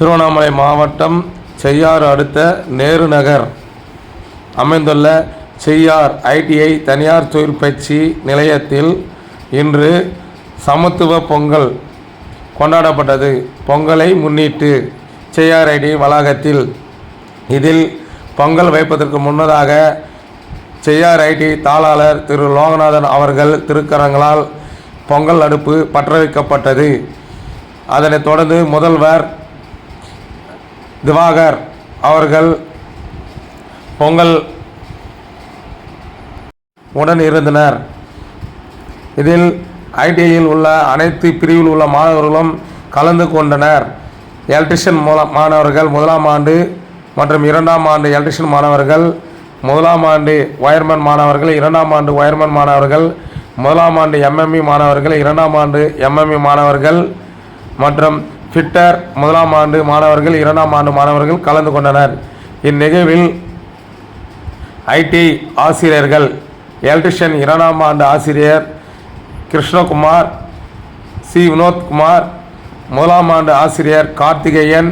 திருவண்ணாமலை மாவட்டம் செய்யாறு அடுத்த நேரு நகர். அமைந்துள்ள செய்யார் ஐடிஐ தனியார் தொழிற்பயிற்சி நிலையத்தில் இன்று சமத்துவ பொங்கல் கொண்டாடப்பட்டது. பொங்கலை முன்னிட்டு செய்யார் ஐடி வளாகத்தில் இதில் பொங்கல் வைப்பதற்கு முன்னதாக செய்யார் ஐடி தாளாளர் திரு லோகநாதன் அவர்கள் திருக்கரங்களால் பொங்கல் அடுப்பு பற்ற வைக்கப்பட்டது அதனைத் தொடர்ந்து முதல்வர் திவாகர் அவர்கள் பொங்கல் உடன் இருந்தனர். இதில் ஐடிஐயில் உள்ள அனைத்து பிரிவில் உள்ள மாணவர்களும் கலந்து கொண்டனர். எலக்ட்ரிஷியன் மூல மாணவர்கள் முதலாம் ஆண்டு மற்றும் இரண்டாம் ஆண்டு எலக்ட்ரிஷியன் மாணவர்கள் முதலாம் ஆண்டு ஒயர்மேன் மாணவர்கள் இரண்டாம் ஆண்டு ஒயர்மேன் மாணவர்கள் முதலாம் ஆண்டு எம்எம்இ மாணவர்கள் இரண்டாம் ஆண்டு எம்எம்இ மாணவர்கள் மற்றும் ஃபிட்டர் முதலாம் ஆண்டு மாணவர்கள் இரண்டாம் ஆண்டு மாணவர்கள் கலந்து கொண்டனர். இந்நிகழ்வில் ஐடி ஆசிரியர்கள் எலக்ட்ரிஷியன் இரண்டாம் ஆண்டு ஆசிரியர் கிருஷ்ணகுமார் சி வினோத்குமார் முதலாம் ஆண்டு ஆசிரியர் கார்த்திகேயன்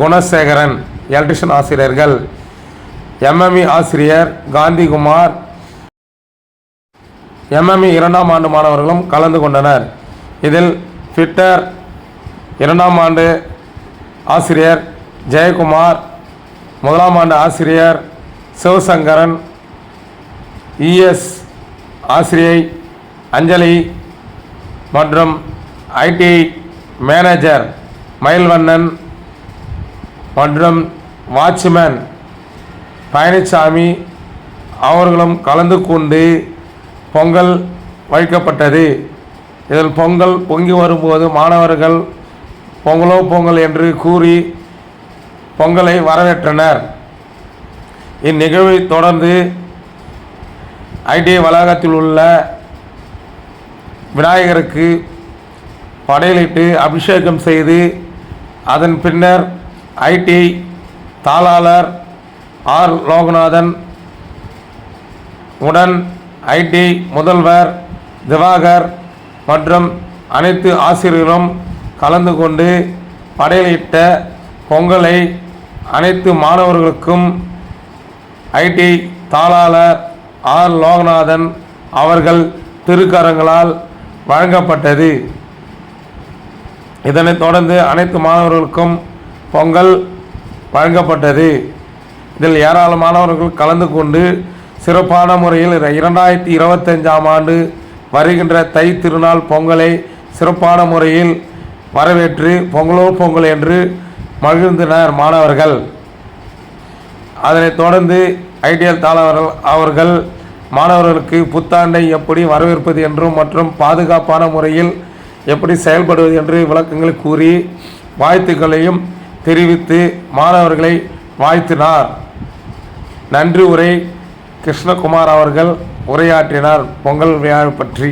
குணசேகரன் எலக்ட்ரிஷியன் ஆசிரியர்கள் எம்எம்இ ஆசிரியர் காந்திகுமார் எம்எம்இ இரண்டாம் ஆண்டு மாணவர்களும் கலந்து கொண்டனர். இதில் ஃபிட்டர் இரண்டாம் ஆண்டு ஆசிரியர் ஜெயக்குமார் முதலாம் ஆண்டு ஆசிரியர் சிவசங்கரன் இஎஸ் ஆசிரியை அஞ்சலி மற்றும் ஐடி மேனேஜர் மயில்வண்ணன் மற்றும் வாட்ச்மேன் பழனிசாமி அவர்களும் கலந்து கொண்டு பொங்கல் வைக்கப்பட்டது. இதில் பொங்கல் பொங்கி வரும்போது மாணவர்கள் பொங்கலோ பொங்கல் என்று கூறி பொங்கலை வரவேற்றனர். இந்நிகழ்வை தொடர்ந்து ஐடிஐ வளாகத்தில் உள்ள விநாயகருக்கு படையலிட்டு அபிஷேகம் செய்து அதன் பின்னர் ஐடி தாளாளர் ஆர் லோகநாதன் உடன் ஐடி முதல்வர் திவாகர் மற்றும் அனைத்து ஆசிரியர்களும் கலந்து கொண்டு படையலிட்ட பொங்கலை அனைத்து மாணவர்களுக்கும் ஐடி தாளாளர் ஆர் லோகநாதன் அவர்கள் திருக்கரங்களால் வழங்கப்பட்டது. இதனைத் தொடர்ந்து அனைத்து மாணவர்களுக்கும் பொங்கல் வழங்கப்பட்டது. இதில் ஏராளமானவர்கள் கலந்து கொண்டு சிறப்பான முறையில் இரண்டாயிரத்தி இருபத்தஞ்சாம் ஆண்டு வருகின்ற தை திருநாள் பொங்கலை சிறப்பான முறையில் வரவேற்று பொங்கலோ பொங்கல் என்று மகிழ்ந்தனர் மாணவர்கள். அதனைத் தொடர்ந்து ஐடிஎல் தாளவர்கள் அவர்கள் மாணவர்களுக்கு புத்தாண்டை எப்படி வரவேற்பது என்றும் மற்றும் பாதுகாப்பான முறையில் எப்படி செயல்படுவது என்று விளக்கங்களை கூறி வாழ்த்துக்களையும் தெரிவித்து மாணவர்களை வாழ்த்தினார். நன்றி உரை கிருஷ்ணகுமார் அவர்கள் உரையாற்றினார் பொங்கல் விழா பற்றி.